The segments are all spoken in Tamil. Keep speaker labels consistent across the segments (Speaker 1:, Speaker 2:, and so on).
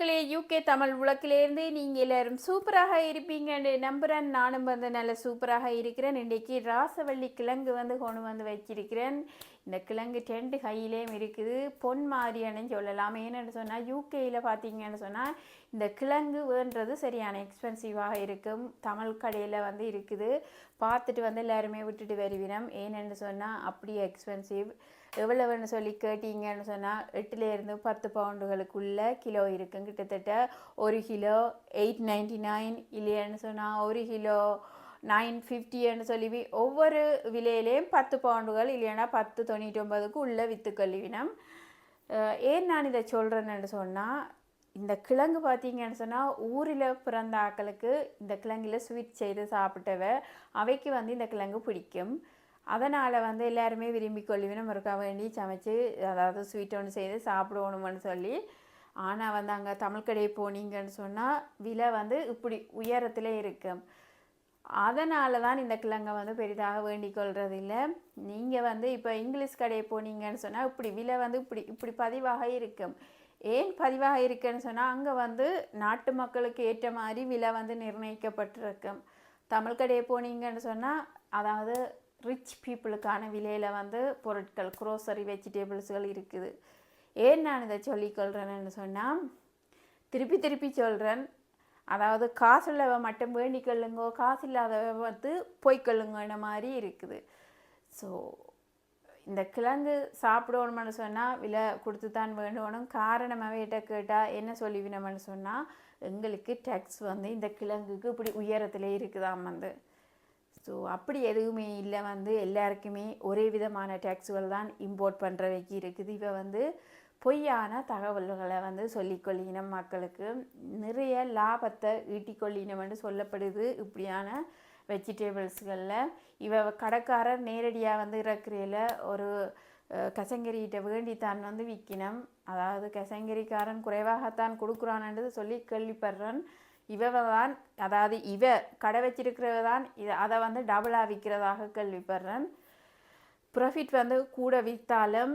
Speaker 1: மக்களே யூகே தமிழ் உலகிலேருந்து நீங்கள் எல்லோரும் சூப்பராக இருப்பீங்கன்னு நம்புகிறேன் நானும் வந்து நல்ல சூப்பராக இருக்கிறேன். இன்றைக்கி ராசவள்ளி கிழங்கு வந்து கொண்டு வந்து வச்சிருக்கிறேன். இந்த கிழங்கு டென்ட் கையிலேயும் இருக்குது. பொன் மாதிரியானு சொல்லலாம். ஏன்னு சொன்னால் யூகேயில் பார்த்தீங்கன்னு சொன்னால் இந்த கிழங்கு வேண்டது சரியான எக்ஸ்பென்சிவாக இருக்கும். தமிழ் கடையில் வந்து இருக்குது. பார்த்துட்டு வந்து எல்லாருமே விட்டுட்டு வருவினம். ஏன்னு சொன்னால் அப்படியே எக்ஸ்பென்சிவ் எவ்வளவுன்னு சொல்லி கேட்டீங்கன்னு சொன்னால் எட்டுலேருந்து பத்து பவுண்டுகளுக்குள்ள கிலோ இருக்கும் கிட்டத்தட்ட ஒரு கிலோ எயிட் நைன்டி நைன் இல்லையான்னு சொன்னால் ஒரு கிலோ நைன் ஃபிஃப்டின்னு சொல்லி ஒவ்வொரு விலையிலேயும் பத்து பவுண்டுகள் இல்லைன்னா பத்து தொண்ணூற்றி ஒன்பதுக்கு உள்ள வித்து கழுவினம் ஏன் நான் இதை சொல்கிறேன்னு சொன்னால் இந்த கிழங்கு பார்த்தீங்கன்னு சொன்னால் ஊரில் பிறந்த ஆக்களுக்கு இந்த கிழங்கில் ஸ்வீட் செய்து சாப்பிட்டவ அவைக்கு வந்து இந்த கிழங்கு பிடிக்கும். அதனால் வந்து எல்லாருமே விரும்பி கொள்ளுவினம் இருக்கா வேண்டி சமைச்சு அதாவது ஸ்வீட் ஒன்று செய்து சாப்பிடணும்னு சொல்லி ஆனால் வந்து அங்கே தமிழ் கடை போனீங்கன்னு சொன்னால் விலை வந்து இப்படி உயரத்தில் இருக்கும் அதனால தான் இந்த கிழங்கை வந்து பெரிதாக வேண்டிக் கொள்வது இல்லை நீங்கள் வந்து இப்போ இங்கிலீஷ் கடையை போனீங்கன்னு சொன்னால் இப்படி விலை வந்து இப்படி இப்படி பதிவாக இருக்கும் ஏன் பதிவாக இருக்குன்னு சொன்னால் அங்கே வந்து நாட்டு மக்களுக்கு ஏற்ற மாதிரி விலை வந்து நிர்ணயிக்கப்பட்டிருக்கும் தமிழ் கடையை போனீங்கன்னு சொன்னால் அதாவது ரிச் பீப்புளுக்கான விலையில் வந்து பொருட்கள் க்ரோசரி வெஜிடபிள்ஸ்கள் இருக்குது. ஏன் நான் இதை சொல்லிக்கொள்கிறேன்னு சொன்னால் திருப்பி திருப்பி சொல்கிறேன் அதாவது காசு உள்ளவ மட்டும் வேண்டிக்கொள்ளுங்கோ காசு இல்லாதவ வந்து போய்க்கொள்ளுங்கன்ற மாதிரி இருக்குது. ஸோ இந்த கிழங்கு சாப்பிடணும்னு சொன்னால் விலை கொடுத்து தான் வேண்டணும் காரணமாகவே கேட்டால் என்ன சொல்லிவினோம்னு சொன்னால் எங்களுக்கு டேக்ஸ் வந்து இந்த கிழங்குக்கு இப்படி உயரத்தில் இருக்குதாம் வந்து. ஸோ அப்படி எதுவுமே இல்லை வந்து எல்லாருக்குமே ஒரே விதமான டேக்ஸுகள் தான் இம்போர்ட் பண்ணுறவைக்கு இருக்குது. இப்போ வந்து பொய்யான தகவல்களை வந்து சொல்லிக்கொள்ளினம் மக்களுக்கு. நிறைய லாபத்தை ஈட்டிக்கொள்ளினம்னு சொல்லப்படுது இப்படியான வெஜிடேபிள்ஸ்களில் இவ கடைக்காரர் நேரடியாக வந்து இறக்குறையில் ஒரு கசங்கரிகிட்ட வேண்டித்தான் வந்து விற்கினம் அதாவது கசங்கரிக்காரன் குறைவாகத்தான் கொடுக்குறான்ன்றது சொல்லி கேள்விப்படுறேன். இவ தான் அதாவது இவ கடை வச்சிருக்கிறவ தான் இதை அதை வந்து டபுளாக விற்கிறதாக கேள்விப்படுறேன். ப்ராஃபிட் வந்து கூட விற்றாலும்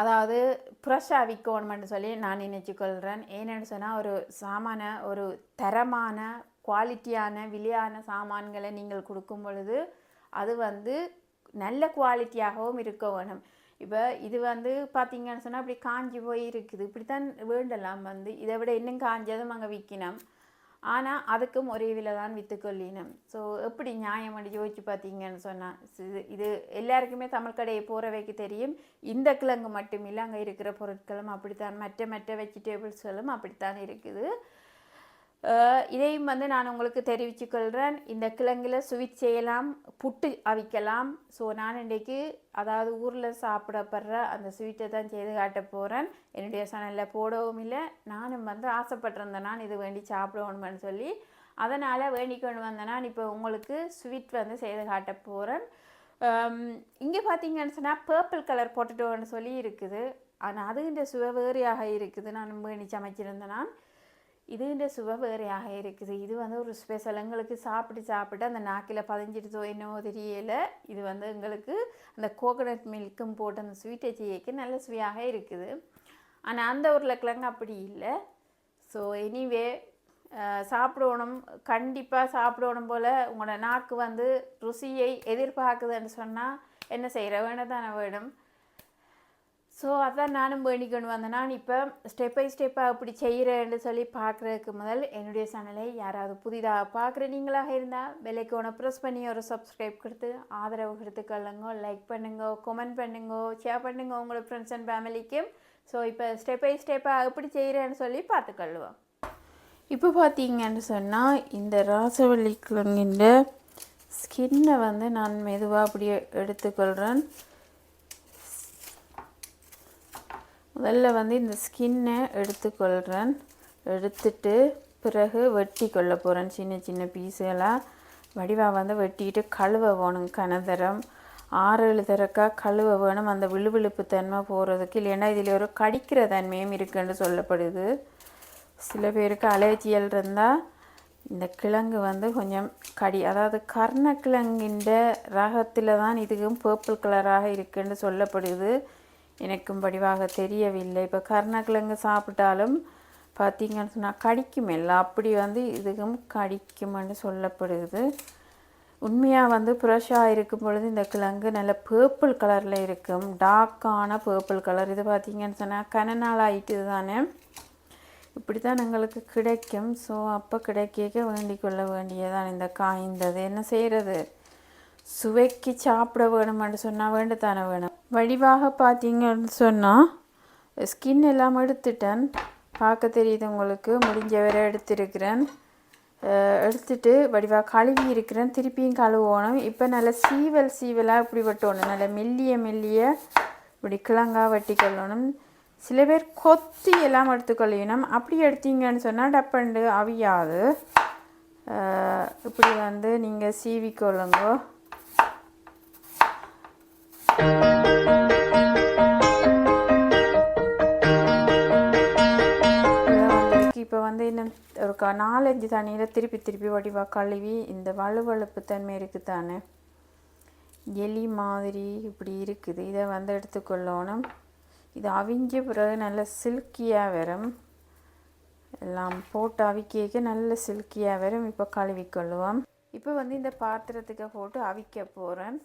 Speaker 1: அதாவது ஃப்ரெஷ்ஷாக விற்கணுமென்னு சொல்லி நான் நினச்சிக்கொள்கிறேன் ஏன்னு சொன்னால் ஒரு சாமான ஒரு தரமான குவாலிட்டியான விலையான சாமான்களை நீங்கள் கொடுக்கும் பொழுது அது வந்து நல்ல குவாலிட்டியாகவும் இருக்க வேணும். இப்போ இது வந்து பார்த்தீங்கன்னு சொன்னால் அப்படி காஞ்சி போய் இருக்குது. இப்படித்தான் வேண்டலாம் வந்து இதை விட இன்னும் காஞ்சதும் அங்கே விற்கினோம் ஆனால் அதுக்கும் ஒரே விலை தான் விற்றுக்கொள்ளினம் ஸோ எப்படி நியாயம் பண்ணி யோசிச்சு பார்த்தீங்கன்னு சொன்னால் இது இது எல்லாருக்குமே தமிழ் கடையை போகிறவைக்கு தெரியும். இந்த கிழங்கு மட்டும் இல்லை அங்கே இருக்கிற பொருட்களும் அப்படித்தான். மற்ற மற்ற வெஜிடபிள்ஸ்களும் அப்படித்தான் இருக்குது. இதையும் வந்து நான் உங்களுக்கு தெரிவிச்சுக்கொள்கிறேன் இந்த கிழங்கில் ஸ்வீட் செய்யலாம் புட்டு அவிக்கலாம். ஸோ நான் இன்றைக்கு அதாவது ஊரில் சாப்பிடப்படுற அந்த ஸ்வீட்டை தான் செய்து காட்ட போகிறேன் என்னுடைய சேனலில் போடவும் இல்லை. நானும் வந்து ஆசைப்பட்டிருந்தேன் நான் இது வேண்டி சாப்பிடணும்னு சொல்லி. அதனால் வேண்டிக்கொண்டு வந்தேன் நான் இப்போ உங்களுக்கு ஸ்வீட் வந்து செய்து காட்ட போகிறேன் இங்கே பார்த்தீங்கன்னு சொன்னால் பர்பிள் கலர் பொட்டட்டோன்னு சொல்லி இருக்குது. ஆனால் அது இந்த சுவை வேறையாக இருக்குது. நான் வேண்டி சமைச்சிருந்தேன் நான். இதுன்ற சுவை வேறையாக இருக்குது இது வந்து ஒரு ஸ்பெஷல் எங்களுக்கு சாப்பிட்டு சாப்பிட்டு அந்த நாக்கில் பதிஞ்சிடுதோ என்னவோ தெரியலை இது வந்து எங்களுக்கு அந்த கோகனட் மில்க்கும் போட்டு அந்த ஸ்வீட்டை செய்யக்கு நல்ல சுவையாக இருக்குது ஆனால் அந்த உருளைக்கிழங்கு அப்படி இல்லை ஸோ எனிவே சாப்பிடணும் கண்டிப்பாக சாப்பிடணும் போல் உங்களோட நாக்கு வந்து ருசியை எதிர்பார்க்குதுன்னு சொன்னால் என்ன செய்கிற வேணும் தானே வேணும் ஸோ அதான் நானும் வேண்டிக்கொண்டு வந்தேன். நான் இப்போ ஸ்டெப் பை ஸ்டெப்பாக அப்படி செய்கிறேன்னு சொல்லி பார்க்குறதுக்கு முதல் என்னுடைய சேனலை யாராவது புதிதாக பார்க்குற நீங்களாக இருந்தால் பெல்லைக்கோனை ப்ரெஸ் பண்ணி ஒரு சப்ஸ்கிரைப் கொடுத்து ஆதரவு கொடுத்துக்கொள்ளுங்க லைக் பண்ணுங்க கமெண்ட் பண்ணுங்க ஷேர் பண்ணுங்க உங்களோட ஃப்ரெண்ட்ஸ் அண்ட் ஃபேமிலிக்கும் ஸோ இப்போ ஸ்டெப் பை ஸ்டெப்பாக எப்படி செய்கிறேன்னு சொல்லி பார்த்துக்கொள்ளுவோம் இப்போ பார்த்தீங்கன்னு சொன்னால் இந்த ராசவள்ளி கிழங்கின்ற ஸ்கின்னை வந்து நான் மெதுவாக அப்படியே எடுத்துக்கொள்கிறேன் முதல்ல வந்து இந்த ஸ்கின்னை எடுத்துக்கொள்கிறேன் எடுத்துட்டு பிறகு வெட்டி கொள்ள போகிறேன் சின்ன சின்ன பீஸுகளாக வடிவாக வந்து வெட்டிட்டு கழுவ வேணும் கனதரம். ஆறு ஏழு தரக்கா கழுவ வேணும். அந்த விழுவிழுப்பு தன்மை போகிறதுக்கு இல்லைன்னா இதில் ஒரு கடிக்கிற தன்மையும் இருக்குன்னு சொல்லப்படுது. சில பேருக்கு அலர்ஜியல் இருந்தால் இந்த கிழங்கு வந்து கொஞ்சம் கடி அதாவது கர்ணக்கிழங்கின்ற ரகத்தில் தான் இதுக்கும் பர்பிள் கலராக இருக்குன்னு சொல்லப்படுது. எனக்கும் வடிவாக தெரியவில்லை. இப்போ கருணக்கிழங்கு சாப்பிட்டாலும் பார்த்தீங்கன்னு சொன்னால் கடிக்கும். எல்லாம் அப்படி வந்து இதுக்கும் கடிக்கும்னு சொல்லப்படுது. உண்மையாக வந்து ஃப்ரெஷ்ஷாக இருக்கும் பொழுது இந்த கிழங்கு நல்ல பேர்பிள் கலரில் இருக்கும். டார்க்கான பேர்பிள் கலர் இது பார்த்திங்கன்னு சொன்னால் கன நாள் ஆயிட்டு தானே இப்படி தான் எங்களுக்கு கிடைக்கும். ஸோ அப்போ கிடைக்க வேண்டிக் கொள்ள வேண்டியதான் இந்த காய்ந்தது என்ன செய்கிறது சுவைக்கு சாப்பிட வேணும்னு சொன்னால் வேண்டுத்தானே வேணும்? வடிவாக பார்த்தீங்கன்னு சொன்னால் ஸ்கின் எல்லாம் எடுத்துட்டேன். பார்க்க தெரியுது உங்களுக்கு. முடிஞ்ச வரை எடுத்துருக்கிறேன் எடுத்துட்டு வடிவாக கழுவி இருக்கிறேன். திருப்பியும் கழுவணும். இப்போ நல்லா சீவல் சீவலாக இப்படி வெட்டணும். நல்லா மெல்லிய மெல்லிய இப்படி கிழங்காக வெட்டி கொள்ளணும். சில பேர் கொத்தி எல்லாம் எடுத்துக்கொள்ளணும் அப்படி எடுத்தீங்கன்னு சொன்னால் டப்பண்டு அவியாது. இப்படி வந்து நீங்கள் சீவிக்கொள்ளுங்க இப்போ வந்து இன்னும் ஒரு க நாலஞ்சு தண்ணியில் திருப்பி திருப்பி வடிவாக கழுவி இந்த வலுவழுப்பு தன்மை இருக்குது தானே எலி மாதிரி இப்படி இருக்குது. இதை வந்து எடுத்துக்கொள்ளணும். இது அவிஞ்ச பிறகு நல்ல சில்கியாக வரும். எல்லாம் போட்டு அவிக்க நல்ல சில்கியாக வரும். இப்போ கழுவிக்கொள்ளுவோம். இப்போ வந்து இந்த பாத்திரத்துக்கு போட்டு அவிக்க போகிறேன்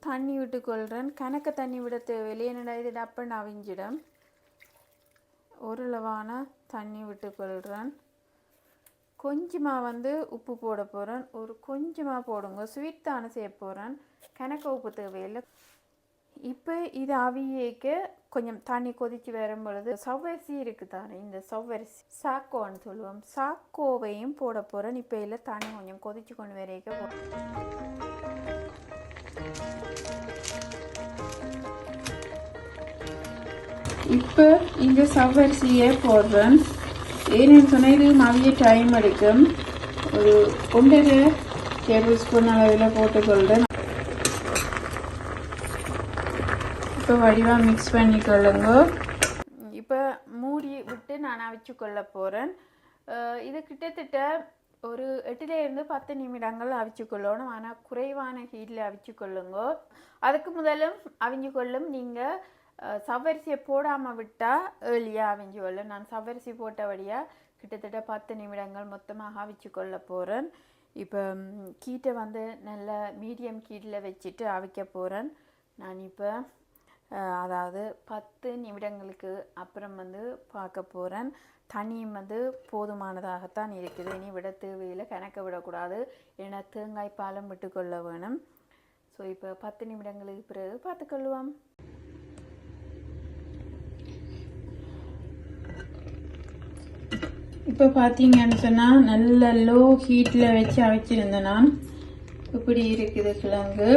Speaker 1: தண்ணி விட்டுக்கொள்கிறேன் கணக்க தண்ணி விட தேவையில்லை. என்னடா இது? டப்பன் அவிஞ்சிடும் ஓரளவான தண்ணி விட்டுக்கொள்கிறேன் கொஞ்சமாக வந்து உப்பு போட போகிறேன் ஒரு கொஞ்சமாக போடுங்க. ஸ்வீட் தானே செய்ய போகிறேன் கணக்க உப்பு தேவையில்லை. இப்போ இது அவியேக்க கொஞ்சம் தண்ணி கொதித்து வரும் பொழுது சவ்வரிசி இருக்குது தானே? இந்த சவ்வரிசி. சாக்கோன்னு சொல்லுவோம். சாக்கோவையும் போட போகிறேன் இப்போ இல்லை தண்ணி கொஞ்சம் கொதித்து கொண்டு வரைக்க இப்போ இந்த சவ்வரிசியை போடுறேன் ஏன்னு சொன்னால் இது மதிய டைம் எடுக்கும். ஒரு ஒன்றரை டேபிள் ஸ்பூன் அளவில் போட்டுக்கொள்கிறேன் இப்போ வடிவாக மிக்ஸ் பண்ணிக்கொள்ளுங்க. இப்போ மூடி விட்டு நான் அவிச்சு கொள்ள போகிறேன் இது கிட்டத்தட்ட ஒரு எட்டுலேருந்து பத்து நிமிடங்கள் அவிச்சு கொள்ளணும் ஆனால் குறைவான ஹீட்டில் அவிச்சு கொள்ளுங்க அதுக்கு முதலும் அவிஞ்சு கொள்ளும் நீங்கள் சவ்வரிசியை போடாமல் விட்டால் ஏர்லியாக அவிஞ்சு வரல நான் சவரிசி போட்டபடியாக கிட்டத்தட்ட பத்து நிமிடங்கள் மொத்தமாக அவிச்சு கொள்ள போகிறேன் இப்போ கீட்டை வந்து நல்ல மீடியம் கீட்டில் வச்சுட்டு அவிக்க போகிறேன் நான் இப்போ அதாவது பத்து நிமிடங்களுக்கு அப்புறம் வந்து பார்க்க போகிறேன் தனி வந்து போதுமானதாகத்தான் இருக்குது. இனி விட தேவையில்லை கணக்க விடக்கூடாது ஏன்னா தேங்காய் பாலம் விட்டுக்கொள்ள வேணும். ஸோ இப்போ பத்து நிமிடங்களுக்கு பிறகு பார்த்துக்கொள்வோம் இப்போ பார்த்தீங்கன்னு சொன்னால் நல்ல லோ ஹீட்டில் வச்சு அவிச்சிருந்தேன் நான். இப்படி இருக்குது கிழங்கு.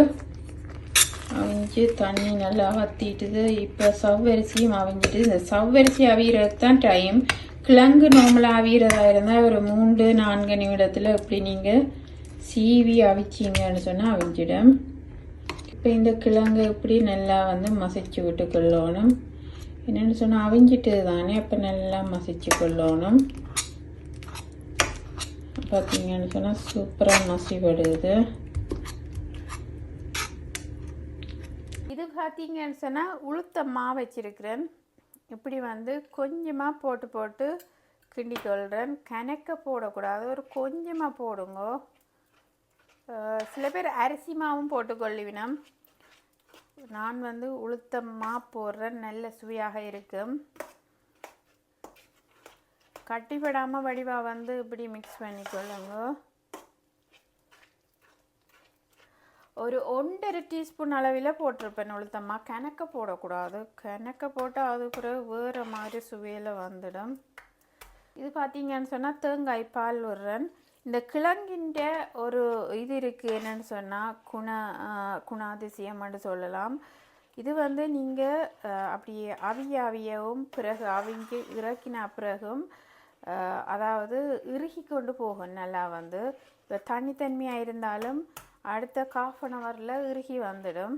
Speaker 1: அவிஞ்சு தண்ணி நல்லா வத்திட்டுது இப்போ சவ்வரிசியும் அவிஞ்சிட்டு இந்த சவ்வரிசி அவியறது தான் டைம் கிழங்கு நார்மலாக அவியறதா இருந்தால் ஒரு மூன்று நான்கு நிமிடத்தில் இப்படி நீங்கள் சீவி அவிச்சிங்கன்னு சொன்னால் அவிஞ்சிடும். இப்போ இந்த கிழங்கு இப்படி நல்லா வந்து மசிச்சு விட்டு கொள்ளணும் என்னென்னு சொன்னால் அவிஞ்சிட்டு தானே அப்போ நல்லா மசிச்சு கொள்ளணும். பார்த்தீங்கன்னு சொன்னால் சூப்பராக மசிப்படுது இது பார்த்தீங்கன்னு சொன்னால் உளுத்த மாவு வச்சிருக்கிறேன். இப்படி வந்து கொஞ்சமாக போட்டு போட்டு கிண்டி கொள்கிறேன் கணக்க போடக்கூடாது. ஒரு கொஞ்சமாக போடுங்க. சில பேர் அரிசி மாவும் போட்டுக்கொள்ளுவினம் நான் வந்து உளுத்தமாக போடுறேன். நல்ல சுவையாக இருக்கும். கட்டிப்படாமல் வடிவாக வந்து இப்படி மிக்ஸ் பண்ணிக்கொள்ளுங்க. ஒரு ஒன்றரை டீஸ்பூன் அளவில் போட்டிருப்பேன் உளுத்தம்மா. கணக்க போடக்கூடாது. கணக்க போட்டால் அது பிறகு வேறு மாதிரி சுவையில் வந்துடும். இது பார்த்தீங்கன்னு சொன்னால் தேங்காய் பால் விடுறேன். இந்த கிழங்கின்ற ஒரு இது இருக்குது என்னன்னு சொன்னால் குண குணாதிசயம்னு சொல்லலாம். இது வந்து நீங்கள் அப்படியே அவிய அவியவும் பிறகு அவிஞ்சு இறக்கின பிறகும் அதாவது இறுகி கொண்டு போகும் நல்லா வந்து. இப்போ தனித்தன்மையாக இருந்தாலும் அடுத்த காஃப் அன் ஹவரில் இறுகி வந்துடும்.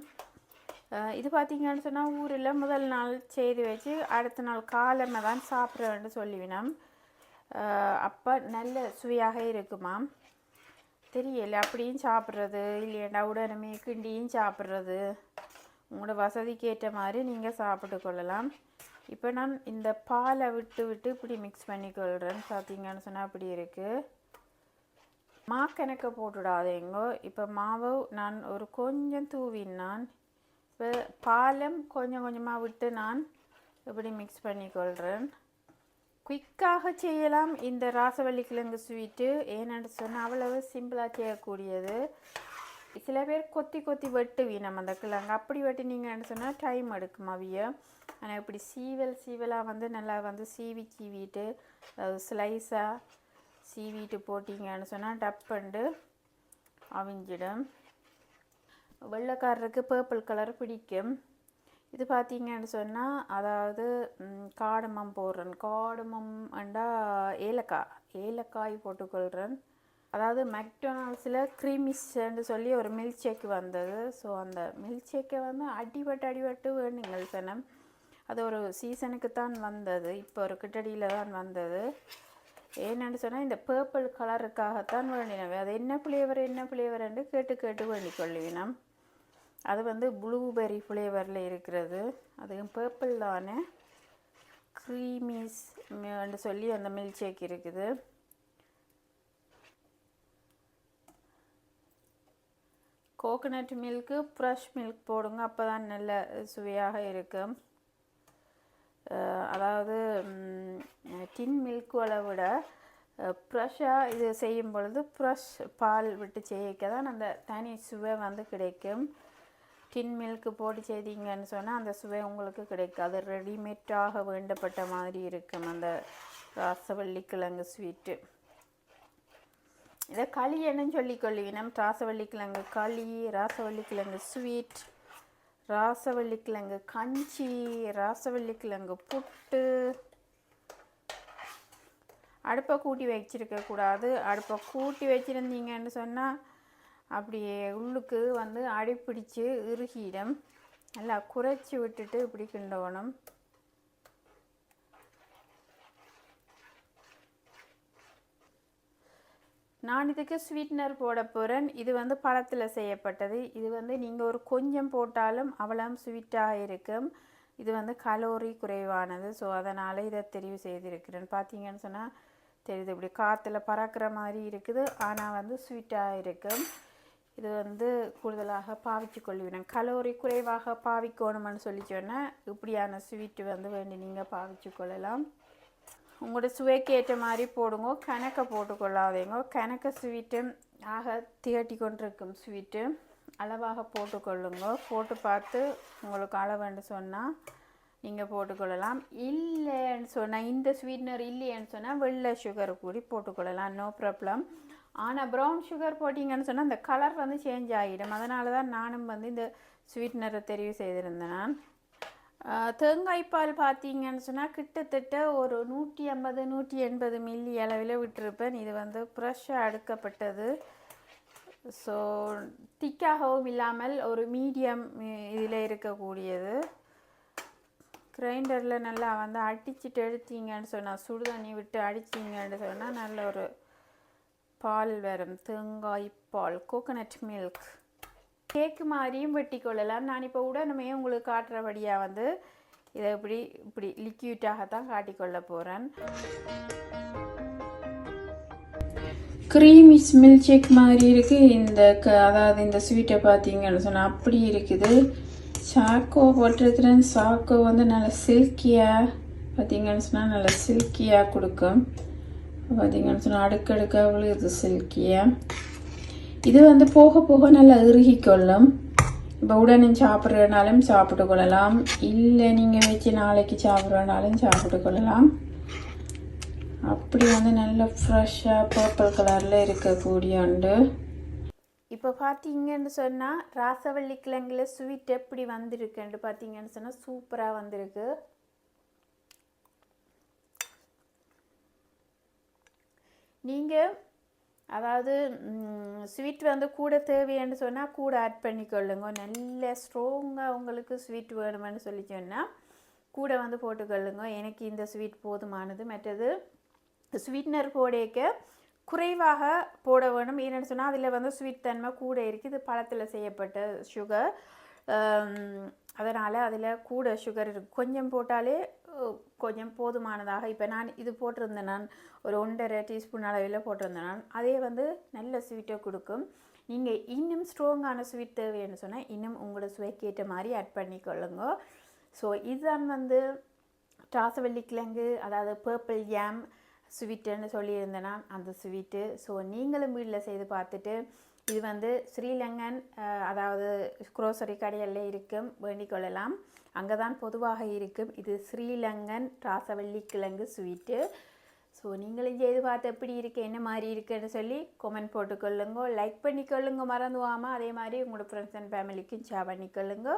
Speaker 1: இது பார்த்தீங்கன்னு சொன்னால் ஊரில் முதல் நாள் செய்து வச்சு அடுத்த நாள் காலமே தான் சாப்பிட்றேன்னு சொல்லிவினோம். அப்போ நல்ல சுவையாக இருக்குமாம். தெரியல அப்படியும் சாப்பிட்றது இல்லையாண்டா உடனே கிண்டியும் சாப்பிட்றது. உங்களோட வசதிக்கு ஏற்ற மாதிரி நீங்கள் சாப்பிட்டு கொள்ளலாம். இப்போ நான் இந்த பாலை விட்டு விட்டு இப்படி மிக்ஸ் பண்ணிக்கொள்கிறேன்னு பார்த்தீங்கன்னு சொன்னால் அப்படி இருக்குது மா கணக்க போட்டுடாதேங்கோ இப்போ மாவு நான் ஒரு கொஞ்சம் தூவினான் இப்போ பாலம் கொஞ்சம் கொஞ்சமாக விட்டு நான் இப்படி மிக்ஸ் பண்ணிக்கொள்கிறேன் குயிக்காக செய்யலாம் இந்த ராசவள்ளி கிழங்கு ஸ்வீட்டு ஏன்னு சொன்னால் அவ்வளவு சிம்பிளாக செய்யக்கூடியது. சில பேர் கொத்தி கொத்தி வெட்டுவி நம்ம அந்த கிழங்கு. அப்படி வெட்டினீங்கன்னு சொன்னால் டைம் எடுக்கும் அவிய ஆனால் இப்படி சீவல் சீவலாக வந்து நல்லா வந்து சீவி கீவிட்டு ஸ்லைஸாக சீவிட்டு போட்டிங்கன்னு சொன்னால் டப்புண்டு அவிஞ்சிடும். வெள்ளைக்காரருக்கு பர்பிள் கலர் பிடிக்கும். இது பார்த்தீங்கன்னு சொன்னால் அதாவது காடமம் போடுறேன். காடமம் அண்டா ஏலக்காய் ஏலக்காய் போட்டுக்கொள்கிறேன். அதாவது மெக்டொனால்ட்ஸில் க்ரீமிஸ்ன்னு சொல்லி ஒரு மில்க் ஷேக் வந்தது. ஸோ அந்த மில்க் ஷேக்கை வந்து அடிபட்டு அடிபட்டு வேணுங்கள் சனம். அது ஒரு சீசனுக்கு தான் வந்தது. இப்போ ஒரு கிட்டடியில் தான் வந்தது. ஏன்னு சொன்னால் இந்த பர்பிள் கலருக்காகத்தான் வேண்டினவை அது என்ன ஃப்ளேவர் என்ன ஃப்ளேவர்ன்னு கேட்டு கேட்டு வேண்டிக் கொள்ளினோம் அது வந்து ப்ளூபெர்ரி ஃப்ளேவரில் இருக்கிறது. அதுவும் பர்பிள் தானே. க்ரீமிஸ் சொல்லி அந்த மில்க் ஷேக் இருக்குது. கோகனட் மில்க்கு ஃப்ரெஷ் மில்க் போடுங்க. அப்போ தான் நல்ல சுவையாக இருக்கும் அதாவது டின் மில்க்குகளை விட ஃப்ரெஷ்ஷாக இது செய்யும் பொழுது ஃப்ரெஷ் பால் விட்டு செய்யக்க தான் அந்த தனி சுவை வந்து கிடைக்கும். டின் மில்க்கு போட்டு செய்தீங்கன்னு சொன்னால் அந்த சுவை உங்களுக்கு கிடைக்காது. ரெடிமேட்டாக வேண்டப்பட்ட மாதிரி இருக்கும் அந்த ராசவள்ளி கிழங்கு ஸ்வீட்டு இதை களி என்னன்னு சொல்லி கொள்ளுவினம். ராசவள்ளி கிழங்கு களி ராசவள்ளி கிழங்கு ஸ்வீட் ராசவள்ளி கிழங்கு கஞ்சி ராசவள்ளி கிழங்கு புட்டு. அடுப்பை கூட்டி வச்சுருக்கக்கூடாது அடுப்பை கூட்டி வச்சிருந்தீங்கன்னு சொன்னால் அப்படியே உள்ளுக்கு வந்து அடிப்பிடிச்சு இறுகிடும். நல்லா குறைச்சி விட்டுட்டு இப்படி கிண்டணும் நான் இதுக்கு ஸ்வீட்னர் போட போகிறேன் இது வந்து பழத்தில் செய்யப்பட்டது. இது வந்து நீங்கள் ஒரு கொஞ்சம் போட்டாலும் அவ்வளவு ஸ்வீட்டாக இருக்கும். இது வந்து கலோரி குறைவானது. ஸோ அதனால் இதை தெரிவு செய்திருக்கிறேன். பார்த்தீங்கன்னு சொன்னால் தெரியுது. இப்படி காற்றுல பறக்கிற மாதிரி இருக்குது. ஆனால் வந்து ஸ்வீட்டாக இருக்கும். இது வந்து கூடுதலாக பாவிச்சு கலோரி குறைவாக பாவிக்கணும்னு சொல்லி சொன்னால் இப்படியான ஸ்வீட்டு வந்து வேண்டி நீங்கள் பாவிச்சு கொள்ளலாம். உங்களோட சுவைக்கு ஏற்ற மாதிரி போடுங்க. கணக்கை போட்டுக்கொள்ளாதீங்க. கணக்க ஸ்வீட்டு ஆக திகட்டி கொண்டிருக்கும் ஸ்வீட்டு. அளவாக போட்டுக்கொள்ளுங்க. போட்டு பார்த்து உங்களுக்கு அளவுன்னு சொன்னால் நீங்கள் போட்டுக்கொள்ளலாம். இல்லைன்னு சொன்னால் இந்த ஸ்வீட்னர் இல்லைன்னு சொன்னால் வெள்ளை சுகர் கூடி போட்டுக்கொள்ளலாம். நோ ப்ராப்ளம் ஆனால் ப்ரௌன் சுகர் போட்டிங்கன்னு சொன்னால் அந்த கலர் வந்து சேஞ்ச் ஆகிடும். அதனால தான் நானும் வந்து இந்த ஸ்வீட்னரை தெரிவு செய்திருந்தேன். நான் தேங்காய் பால் பார்த்தீங்கன்னு சொன்னால் கிட்டத்தட்ட ஒரு நூற்றி ஐம்பது நூற்றி எண்பது மில்லி அளவில் விட்டிருப்பேன். இது வந்து ஃப்ரெஷ்ஷாக அடுக்கப்பட்டது ஸோ திக்காகவும் இல்லாமல் ஒரு மீடியம் இதில் இருக்கக்கூடியது. கிரைண்டரில் நல்லா வந்து அடிச்சிட்டு எடுத்தீங்கன்னு சொன்னால் சுடு தண்ணி விட்டு அடிச்சிங்கன்னு சொன்னால் நல்ல ஒரு பால் வரும். தேங்காய் பால் கோகனட் மில்க் கேக்கு மாதிரியும் வெட்டி கொள்ளலாம் நான் இப்போ உடனே உங்களுக்கு காட்டுறபடியாக வந்து இதை இப்படி இப்படி லிக்யூட்டாகத்தான் காட்டிக்கொள்ள போகிறேன் க்ரீமி மில்க் ஷேக் மாதிரி இருக்குது இந்த க அதாவது இந்த ஸ்வீட்டை பார்த்தீங்கன்னு சொன்னால் அப்படி இருக்குது. சாக்கோ போட்டிருக்கிறேன். சாக்கோ வந்து நல்லா சில்கியாக பார்த்தீங்கன்னு சொன்னால் நல்லா சில்கியாக கொடுக்கும். பார்த்தீங்கன்னு சொன்னால் அடுக்கடுக்காக விழுகுது சில்கியாக இது வந்து போக போக நல்லா இறுகி கொள்ளும். இப்போ உடனே சாப்பிட்றனாலும் சாப்பிட்டு கொள்ளலாம். இல்லை நீங்கள் வச்சு நாளைக்கு சாப்பிட்றனாலும் சாப்பிட்டு கொள்ளலாம். அப்படி வந்து நல்ல ஃப்ரெஷ்ஷாக பர்பிள் கலரில் இருக்கக்கூடிய உண்டு. இப்போ பார்த்தீங்கன்னு சொன்னால் ராசவள்ளி கிழங்குல ஸ்வீட் எப்படி வந்திருக்குன்னு பார்த்தீங்கன்னு சொன்னால் சூப்பராக வந்திருக்கு. நீங்கள் அதாவது ஸ்வீட் வந்து கூட தேவைன்னு சொன்னால் கூட ஆட் பண்ணிக்கொள்ளுங்க. நல்ல ஸ்ட்ராங்காக உங்களுக்கு ஸ்வீட் வேணுமென்னு சொல்லி சொன்னால் கூட வந்து போட்டுக்கொள்ளுங்க. எனக்கு இந்த ஸ்வீட் போதுமானது. மற்றது ஸ்வீட்னர் போடேக்க குறைவாக போட வேணும். ஏன்னு சொன்னால் அதில் வந்து ஸ்வீட் தன்மை கூட இருக்குது இது பழத்தில் செய்யப்பட்ட சுகர் அதனால் அதில் கூட சுகர் இருக்கு. கொஞ்சம் போட்டாலே கொஞ்சம் போதுமானதாக. இப்போ நான் இது போட்டிருந்தேன். நான் ஒரு ஒன்றரை டீஸ்பூன் அளவில் போட்டிருந்தேன். நான் அதே வந்து நல்ல ஸ்வீட்டை கொடுக்கும். நீங்கள் இன்னும் ஸ்ட்ராங்கான ஸ்வீட் தேவைன்னு சொன்னால் இன்னும் உங்களோட சுவைக்கேற்ற மாதிரி ஆட் பண்ணிக்கொள்ளுங்க. ஸோ இதுதான் வந்து ராசவள்ளி கிழங்கு அதாவது பர்பிள் யாம் ஸ்வீட்டுன்னு சொல்லியிருந்தேன். நான் அந்த ஸ்வீட்டு ஸோ நீங்களும் வீட்டில் செய்து பார்த்துட்டு இது வந்து ஸ்ரீலங்கன் அதாவது குரோசரி கடையில் இருக்கும் வேண்டிக் கொள்ளலாம். அங்கே தான் பொதுவாக இருக்கும். இது ஸ்ரீலங்கன் ராசவள்ளி கிழங்கு ஸ்வீட்டு ஸோ நீங்களும் செய்து பார்த்து எப்படி இருக்கு என்ன மாதிரி இருக்குன்னு சொல்லி கமெண்ட் போட்டுக்கொள்ளுங்க லைக் பண்ணிக்கொள்ளுங்க மறந்துவாமல் அதே மாதிரி உங்களோட ஃப்ரெண்ட்ஸ் அண்ட் ஃபேமிலிக்கும் ஷேர் பண்ணிக்கொள்ளுங்க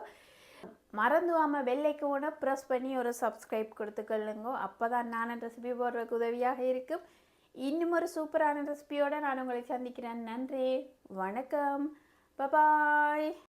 Speaker 1: மறந்துவாமல் வெள்ளைக்கு கூட ப்ரெஸ் பண்ணி ஒரு சப்ஸ்கிரைப் கொடுத்துக்கொள்ளுங்க அப்போ தான் நான் ரெசிபி போடுறதுக்கு உதவியாக இருக்கும். இன்னும் ஒரு சூப்பரான ரெசிபியோடு நான் உங்களை சந்திக்கிறேன். நன்றி. வணக்கம். பபாய்